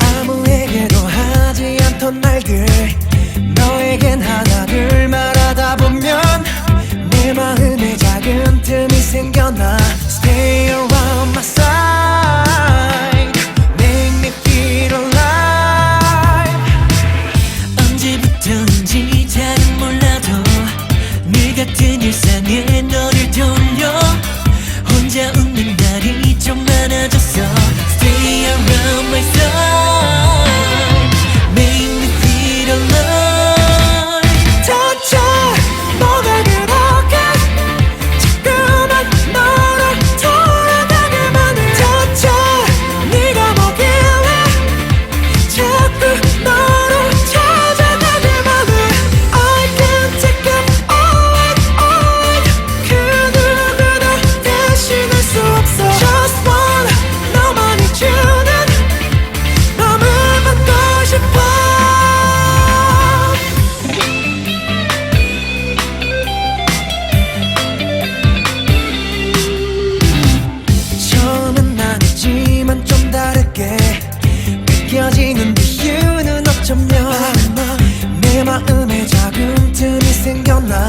아무에게도 하지 않던 말들 너에겐 하나를 말하다 보면 내 마음에 작은 틈이 생겨나. Stay 마음에 작은 틈이 생겼나?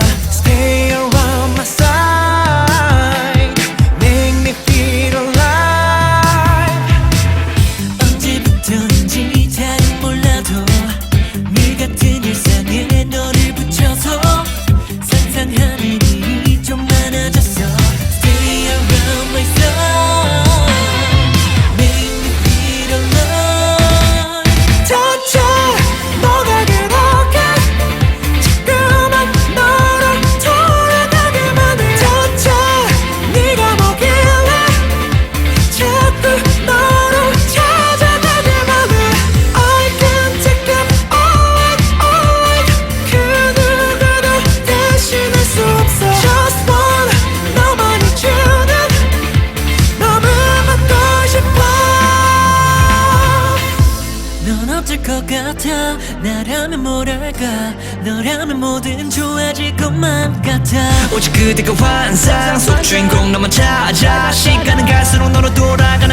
넌 어쩔 것 같아. 나라면 뭐랄까. 너라면 뭐든 좋아질 것만 같아. 오직 그대가 환상 속 주인공 너만 찾아. 시간은 갈수록 너로 돌아가